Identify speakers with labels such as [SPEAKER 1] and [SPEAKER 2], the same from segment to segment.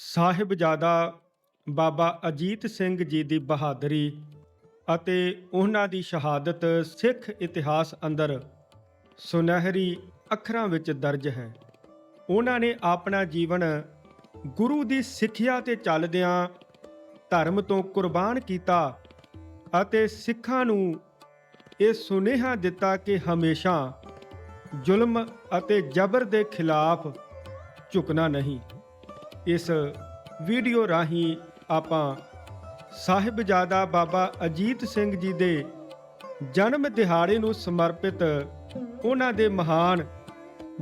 [SPEAKER 1] ਸਾਹਿਬਜ਼ਾਦਾ ਬਾਬਾ ਅਜੀਤ ਸਿੰਘ ਜੀ ਦੀ ਬਹਾਦਰੀ ਅਤੇ ਉਹਨਾਂ ਦੀ ਸ਼ਹਾਦਤ ਸਿੱਖ ਇਤਿਹਾਸ ਅੰਦਰ ਸੁਨਹਿਰੀ ਅੱਖਰਾਂ ਵਿੱਚ ਦਰਜ ਹੈ। ਉਹਨਾਂ ਨੇ ਆਪਣਾ ਜੀਵਨ ਗੁਰੂ ਦੀ ਸਿੱਖਿਆ ਤੇ ਚੱਲਦਿਆਂ ਧਰਮ ਤੋਂ ਕੁਰਬਾਨ ਕੀਤਾ ਅਤੇ ਸਿੱਖਾਂ ਨੂੰ ਇਹ ਸੁਨੇਹਾ ਦਿੱਤਾ ਕਿ ਹਮੇਸ਼ਾ ਜ਼ੁਲਮ ਅਤੇ ਜ਼ਬਰ ਦੇ ਖਿਲਾਫ ਝੁਕਣਾ ਨਹੀਂ। ਇਸ ਵੀਡੀਓ ਰਾਹੀਂ ਆਪਾਂ ਸਾਹਿਬਜ਼ਾਦਾ ਬਾਬਾ ਅਜੀਤ ਸਿੰਘ ਜੀ ਦੇ ਜਨਮ ਦਿਹਾੜੇ ਨੂੰ ਸਮਰਪਿਤ ਉਹਨਾਂ ਦੇ ਮਹਾਨ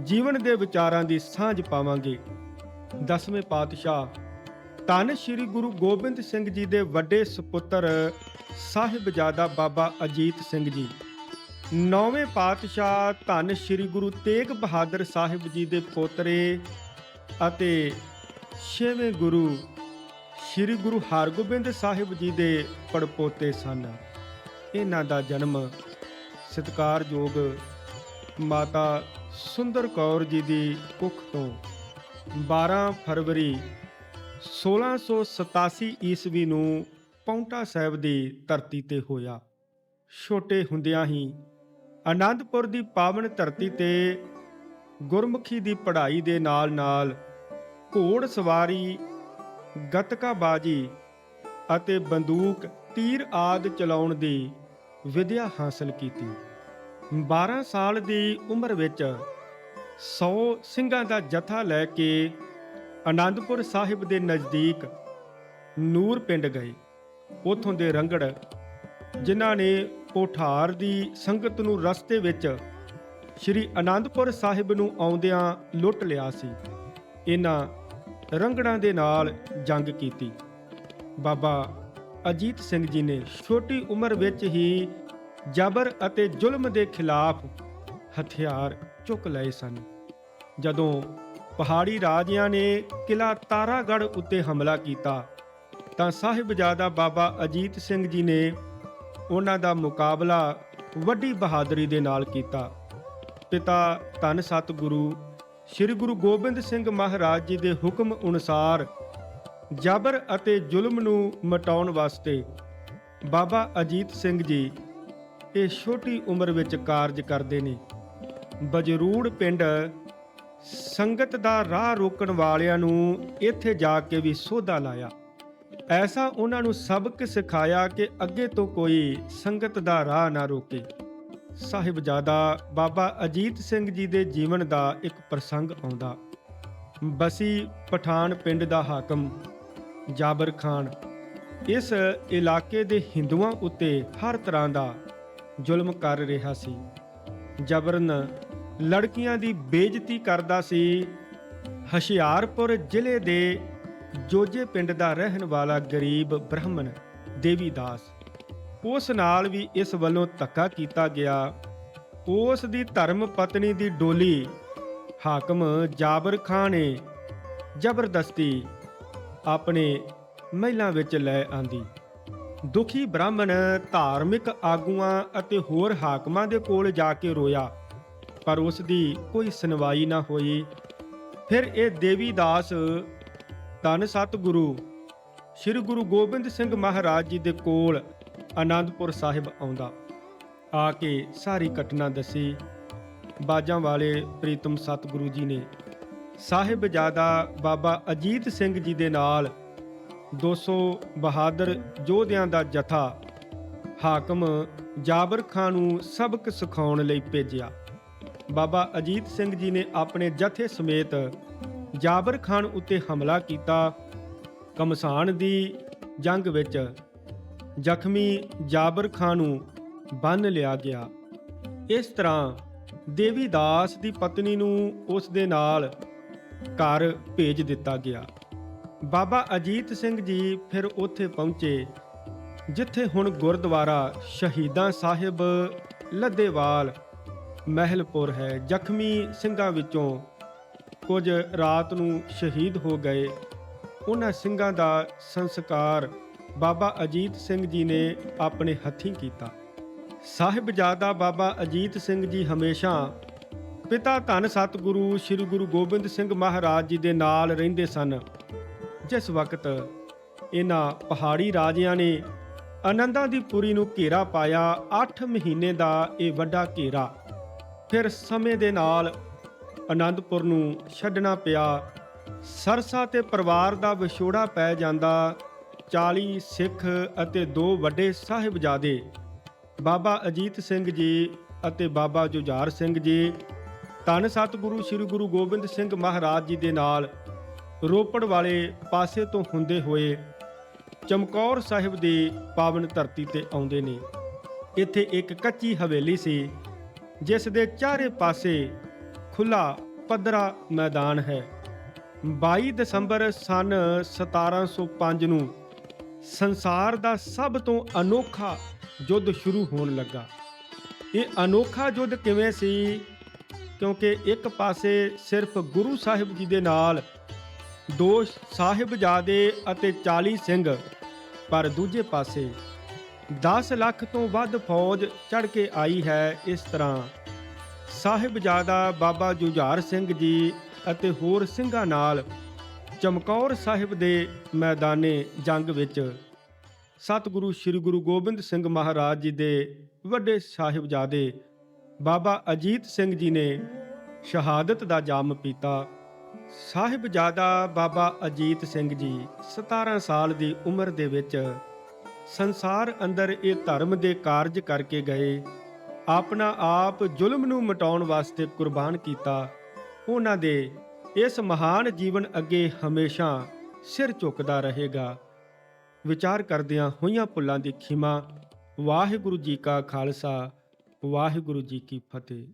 [SPEAKER 1] ਜੀਵਨ ਦੇ ਵਿਚਾਰਾਂ ਦੀ ਸਾਂਝ ਪਾਵਾਂਗੇ। ਦਸਵੇਂ ਪਾਤਸ਼ਾਹ ਧੰਨ ਸ੍ਰੀ ਗੁਰੂ ਗੋਬਿੰਦ ਸਿੰਘ ਜੀ ਦੇ ਵੱਡੇ ਸੁਪੁੱਤਰ ਸਾਹਿਬਜ਼ਾਦਾ ਬਾਬਾ ਅਜੀਤ ਸਿੰਘ ਜੀ। ਨੌਵੇਂ ਪਾਤਸ਼ਾਹ ਧੰਨ ਸ੍ਰੀ ਗੁਰੂ ਤੇਗ ਬਹਾਦਰ ਸਾਹਿਬ ਜੀ ਦੇ ਪੋਤਰੇ ਅਤੇ ਛੇਵੇਂ ਗੁਰੂ ਸ੍ਰੀ ਗੁਰੂ ਹਰਗੋਬਿੰਦ ਸਾਹਿਬ ਜੀ ਦੇ ਪੜਪੋਤੇ ਸਨ। ਇਹਨਾਂ ਦਾ ਜਨਮ ਸਤਿਕਾਰਯੋਗ ਮਾਤਾ ਸੁੰਦਰ ਕੌਰ ਜੀ ਦੀ ਕੁੱਖ ਤੋਂ 12 ਫਰਵਰੀ 1687 ਈਸਵੀ ਨੂੰ ਪੌਂਟਾ ਸਾਹਿਬ ਦੀ ਧਰਤੀ ਤੇ ਹੋਇਆ। ਛੋਟੇ ਹੁੰਦਿਆਂ ਹੀ ਆਨੰਦਪੁਰ ਦੀ ਪਾਵਨ ਧਰਤੀ ਤੇ ਗੁਰਮੁਖੀ ਦੀ ਪੜ੍ਹਾਈ ਦੇ ਨਾਲ-ਨਾਲ ਘੋੜ ਸਵਾਰੀ, ਗਤਕਾ ਬਾਜੀ ਅਤੇ ਬੰਦੂਕ, ਤੀਰ ਆਦ ਚਲਾਉਣ ਦੀ ਵਿਦਿਆ ਹਾਸਲ ਕੀਤੀ। 12 ਸਾਲ ਦੀ ਉਮਰ ਵਿੱਚ 100 ਸਿੰਘਾਂ ਦਾ ਜਥਾ ਲੈ ਕੇ ਆਨੰਦਪੁਰ ਸਾਹਿਬ ਦੇ ਨਜ਼ਦੀਕ ਨੂਰ ਪਿੰਡ ਗਏ। ਉਥੋਂ ਦੇ ਰੰਗੜ ਜਿਨ੍ਹਾਂ ਨੇ ਪੋਠਾਰ ਦੀ ਸੰਗਤ ਨੂੰ ਰਸਤੇ ਵਿੱਚ ਸ਼੍ਰੀ ਆਨੰਦਪੁਰ ਸਾਹਿਬ ਨੂੰ ਆਉਂਦਿਆਂ ਲੁੱਟ ਲਿਆ ਸੀ। ਇਹਨਾਂ ਰੰਗੜਾਂ ਦੇ ਨਾਲ ਜੰਗ ਕੀਤੀ। ਬਾਬਾ ਅਜੀਤ ਸਿੰਘ ਜੀ ਨੇ ਛੋਟੀ ਉਮਰ ਵਿੱਚ ਹੀ ਜ਼ਬਰ ਅਤੇ ਜ਼ੁਲਮ ਦੇ ਖਿਲਾਫ ਹਥਿਆਰ ਚੁੱਕ ਲਏ ਸਨ। ਜਦੋਂ ਪਹਾੜੀ ਰਾਜਿਆਂ ਨੇ ਕਿਲਾ ਤਾਰਾਗੜ੍ਹ ਉੱਤੇ ਹਮਲਾ ਕੀਤਾ, ਤਾਂ ਸਾਹਿਬਜ਼ਾਦਾ ਬਾਬਾ ਅਜੀਤ ਸਿੰਘ ਜੀ ਨੇ ਉਹਨਾਂ ਦਾ ਮੁਕਾਬਲਾ ਵੱਡੀ ਬਹਾਦਰੀ ਦੇ ਨਾਲ ਕੀਤਾ। ਪਿਤਾ ਧੰਨ ਸਤਿਗੁਰੂ ਸ੍ਰੀ ਗੁਰੂ ਗੋਬਿੰਦ ਸਿੰਘ ਮਹਾਰਾਜ ਜੀ ਦੇ ਹੁਕਮ ਅਨੁਸਾਰ ਜ਼ਬਰ ਅਤੇ ਜ਼ੁਲਮ ਨੂੰ ਮਿਟਾਉਣ ਵਾਸਤੇ ਬਾਬਾ ਅਜੀਤ ਸਿੰਘ ਜੀ ਇਹ ਛੋਟੀ ਉਮਰ ਵਿੱਚ ਕਾਰਜ ਕਰਦੇ ਨੇ। ਬਜਰੂੜ ਪਿੰਡ ਸੰਗਤ ਦਾ ਰਾਹ ਰੋਕਣ ਵਾਲਿਆਂ ਨੂੰ ਇੱਥੇ ਜਾ ਕੇ ਵੀ ਸੋਧਾ ਲਾਇਆ। ਐਸਾ ਉਹਨਾਂ ਨੂੰ ਸਬਕ ਸਿਖਾਇਆ ਕਿ ਅੱਗੇ ਤੋਂ ਕੋਈ ਸੰਗਤ ਦਾ ਰਾਹ ਨਾ ਰੋਕੇ। ਸਾਹਿਬਜ਼ਾਦਾ ਬਾਬਾ ਅਜੀਤ ਸਿੰਘ ਜੀ ਦੇ ਜੀਵਨ ਦਾ ਇੱਕ ਪ੍ਰਸੰਗ ਆਉਂਦਾ। ਬਸੀ ਪਠਾਨ ਪਿੰਡ ਦਾ ਹਾਕਮ, ਜਾਬਰ ਖਾਨ। ਇਸ ਇਲਾਕੇ ਦੇ ਹਿੰਦੂਆਂ ਉੱਤੇ ਹਰ ਤਰ੍ਹਾਂ ਦਾ ਜ਼ੁਲਮ ਕਰ ਰਿਹਾ ਸੀ। ਜਬਰਨ ਲੜਕੀਆਂ ਦੀ ਬੇਇੱਜ਼ਤੀ ਕਰਦਾ ਸੀ। ਹਸ਼ਿਆਰਪੁਰ ਜ਼ਿਲ੍ਹੇ ਦੇ ਜੋਜੇ ਪਿੰਡ ਦਾ ਰਹਿਣ ਵਾਲਾ ਗਰੀਬ ਬ੍ਰਾਹਮਣ ਦੇਵੀਦਾਸ ਉਸ ਨਾਲ ਵੀ ਇਸ ਵੱਲੋਂ ਧੱਕਾ ਕੀਤਾ ਗਿਆ। ਉਸ ਦੀ ਧਰਮ ਪਤਨੀ ਦੀ ਡੋਲੀ, ਹਾਕਮ ਜਾਬਰ ਖਾਨ ਨੇ ਜ਼ਬਰਦਸਤੀ ਆਪਣੇ ਮਹਿਲਾਂ ਵਿੱਚ ਲੈ ਆਂਦੀ। ਦੁਖੀ ਬ੍ਰਾਹਮਣ ਧਾਰਮਿਕ ਆਗੂਆਂ ਅਤੇ ਹੋਰ ਹਾਕਮਾਂ ਦੇ ਕੋਲ ਜਾ ਕੇ ਰੋਇਆ, ਪਰ ਉਸ ਦੀ ਕੋਈ ਸੁਣਵਾਈ ਨਾ ਹੋਈ। ਫਿਰ ਇਹ ਦੇਵੀਦਾਸ ਧੰਨ ਸਤਿਗੁਰੂ, ਸ੍ਰੀ ਗੁਰੂ ਗੋਬਿੰਦ ਸਿੰਘ ਮਹਾਰਾਜ ਜੀ ਦੇ ਕੋਲ ਆਨੰਦਪੁਰ ਸਾਹਿਬ ਆਉਂਦਾ। ਆ ਕੇ ਸਾਰੀ ਘਟਨਾ ਦੱਸੀ। ਬਾਜਾਂ ਵਾਲੇ ਪ੍ਰੀਤਮ ਸਤਿਗੁਰੂ ਜੀ ਨੇ। ਸਾਹਿਬਜ਼ਾਦਾ ਬਾਬਾ ਅਜੀਤ ਸਿੰਘ ਜੀ ਦੇ ਨਾਲ 200 ਬਹਾਦਰ ਯੋਧਿਆਂ ਦਾ ਜਥਾ ਹਾਕਮ ਜਾਬਰ ਖਾਨ ਨੂੰ ਸਬਕ ਸਿਖਾਉਣ ਲਈ ਭੇਜਿਆ। ਬਾਬਾ ਅਜੀਤ ਸਿੰਘ ਜੀ ਨੇ ਆਪਣੇ ਜਥੇ ਸਮੇਤ ਜਾਬਰ ਖਾਨ ਉੱਤੇ ਹਮਲਾ ਕੀਤਾ। ਕਮਸਾਨ ਦੀ ਜੰਗ ਵਿੱਚ ਜ਼ਖਮੀ ਜਾਬਰ ਖਾਨ ਨੂੰ ਬੰਨ ਲਿਆ ਗਿਆ। ਇਸ ਤਰ੍ਹਾਂ ਦੇਵੀਦਾਸ ਦੀ ਪਤਨੀ ਨੂੰ ਉਸ ਦੇ ਨਾਲ ਘਰ ਭੇਜ ਦਿੱਤਾ ਗਿਆ। ਬਾਬਾ ਅਜੀਤ ਸਿੰਘ ਜੀ ਫਿਰ ਉੱਥੇ ਪਹੁੰਚੇ, ਜਿੱਥੇ ਹੁਣ ਗੁਰਦੁਆਰਾ ਸ਼ਹੀਦਾਂ ਸਾਹਿਬ ਲੱਦੇਵਾਲ ਮਹਿਲਪੁਰ ਹੈ। ਜ਼ਖਮੀ ਸਿੰਘਾਂ ਵਿੱਚੋਂ ਕੁਝ ਰਾਤ ਨੂੰ ਸ਼ਹੀਦ ਹੋ ਗਏ। ਉਹਨਾਂ ਸਿੰਘਾਂ ਦਾ ਸੰਸਕਾਰ ਬਾਬਾ ਅਜੀਤ ਸਿੰਘ ਜੀ ਨੇ ਆਪਣੇ ਹੱਥੀਂ ਕੀਤਾ। ਸਾਹਿਬਜ਼ਾਦਾ ਬਾਬਾ ਅਜੀਤ ਸਿੰਘ ਜੀ ਹਮੇਸ਼ਾ ਪਿਤਾ ਧੰਨ ਸਤਿਗੁਰੂ ਸ੍ਰੀ ਗੁਰੂ ਗੋਬਿੰਦ ਸਿੰਘ ਮਹਾਰਾਜ ਜੀ ਦੇ ਨਾਲ ਰਹਿੰਦੇ ਸਨ। ਜਿਸ ਵਕਤ ਇਹਨਾਂ ਪਹਾੜੀ ਰਾਜਿਆਂ ਨੇ ਆਨੰਦਾਂ ਦੀ ਪੁਰੀ ਨੂੰ ਘੇਰਾ ਪਾਇਆ 8 ਮਹੀਨੇ ਦਾ ਇਹ ਵੱਡਾ ਘੇਰਾ। ਫਿਰ ਸਮੇਂ ਦੇ ਨਾਲ ਆਨੰਦਪੁਰ ਨੂੰ ਛੱਡਣਾ ਪਿਆ। ਸਰਸਾ ਤੇ ਪਰਿਵਾਰ ਦਾ ਵਿਛੋੜਾ ਪੈ ਜਾਂਦਾ। 40 ਸਿੱਖ ਅਤੇ ਦੋ ਵੱਡੇ ਸਾਹਿਬਜ਼ਾਦੇ, ਬਾਬਾ ਅਜੀਤ ਸਿੰਘ ਜੀ ਅਤੇ ਬਾਬਾ ਜੁਝਾਰ ਸਿੰਘ ਜੀ, ਧੰਨ ਸਤਿਗੁਰੂ ਸ੍ਰੀ ਗੁਰੂ ਗੋਬਿੰਦ ਸਿੰਘ ਮਹਾਰਾਜ ਜੀ ਦੇ ਨਾਲ ਰੋਪੜ ਵਾਲੇ ਪਾਸੇ ਤੋਂ ਹੁੰਦੇ ਹੋਏ ਚਮਕੌਰ ਸਾਹਿਬ ਦੀ ਪਾਵਨ ਧਰਤੀ ਤੇ ਆਉਂਦੇ ਨੇ। ਇੱਥੇ ਇੱਕ ਕੱਚੀ ਹਵੇਲੀ ਸੀ, ਜਿਸ ਦੇ ਚਾਰੇ ਪਾਸੇ ਖੁੱਲਾ ਪੱਧਰਾ ਮੈਦਾਨ ਹੈ। 22 ਦਸੰਬਰ ਸਨ 1705 ਨੂੰ ਸੰਸਾਰ ਦਾ ਸਭ ਤੋਂ ਅਨੋਖਾ ਯੁੱਧ ਸ਼ੁਰੂ ਹੋਣ ਲੱਗਾ। ਇਹ ਅਨੋਖਾ ਯੁੱਧ ਕਿਵੇਂ ਸੀ? ਕਿਉਂਕਿ ਇੱਕ ਪਾਸੇ ਸਿਰਫ ਗੁਰੂ ਸਾਹਿਬ ਜੀ ਦੇ ਨਾਲ ਦੋ ਸਾਹਿਬਜ਼ਾਦੇ ਅਤੇ 40 ਸਿੰਘ, ਪਰ ਦੂਜੇ ਪਾਸੇ 10 ਲੱਖ ਤੋਂ ਵੱਧ ਫੌਜ ਚੜ ਕੇ ਆਈ ਹੈ ਇਸ ਤਰ੍ਹਾਂ। ਸਾਹਿਬਜ਼ਾਦਾ ਬਾਬਾ ਜੁਝਾਰ ਸਿੰਘ ਜੀ ਅਤੇ ਹੋਰ ਸਿੰਘਾਂ ਨਾਲ ਚਮਕੌਰ ਸਾਹਿਬ ਦੇ ਮੈਦਾਨੇ ਜੰਗ ਵਿੱਚ ਸਤਿਗੁਰੂ ਸ੍ਰੀ ਗੁਰੂ ਗੋਬਿੰਦ ਸਿੰਘ ਮਹਾਰਾਜ ਜੀ ਦੇ ਵੱਡੇ ਸਾਹਿਬਜ਼ਾਦੇ ਬਾਬਾ ਅਜੀਤ ਸਿੰਘ ਜੀ ਨੇ ਸ਼ਹਾਦਤ ਦਾ ਜਾਮ ਪੀਤਾ। ਸਾਹਿਬਜ਼ਾਦਾ ਬਾਬਾ ਅਜੀਤ ਸਿੰਘ ਜੀ 17 ਸਾਲ ਦੀ ਉਮਰ ਦੇ ਵਿੱਚ ਸੰਸਾਰ ਅੰਦਰ ਇਹ ਧਰਮ ਦੇ ਕਾਰਜ ਕਰਕੇ ਗਏ। ਆਪਣਾ ਆਪ ਜ਼ੁਲਮ ਨੂੰ ਮਿਟਾਉਣ ਵਾਸਤੇ ਕੁਰਬਾਨ ਕੀਤਾ। ਉਹਨਾਂ ਦੇ ਇਸ ਮਹਾਨ ਜੀਵਨ ਅੱਗੇ ਹਮੇਸ਼ਾ ਸਿਰ ਝੁਕਦਾ ਰਹੇਗਾ। ਵਿਚਾਰ ਕਰਦਿਆਂ ਹੋਈਆਂ ਭੁੱਲਾਂ ਦੀ ਖਿਮਾ। ਵਾਹਿਗੁਰੂ ਜੀ ਕਾ ਖਾਲਸਾ, ਵਾਹਿਗੁਰੂ ਜੀ ਕੀ ਫਤਿਹ।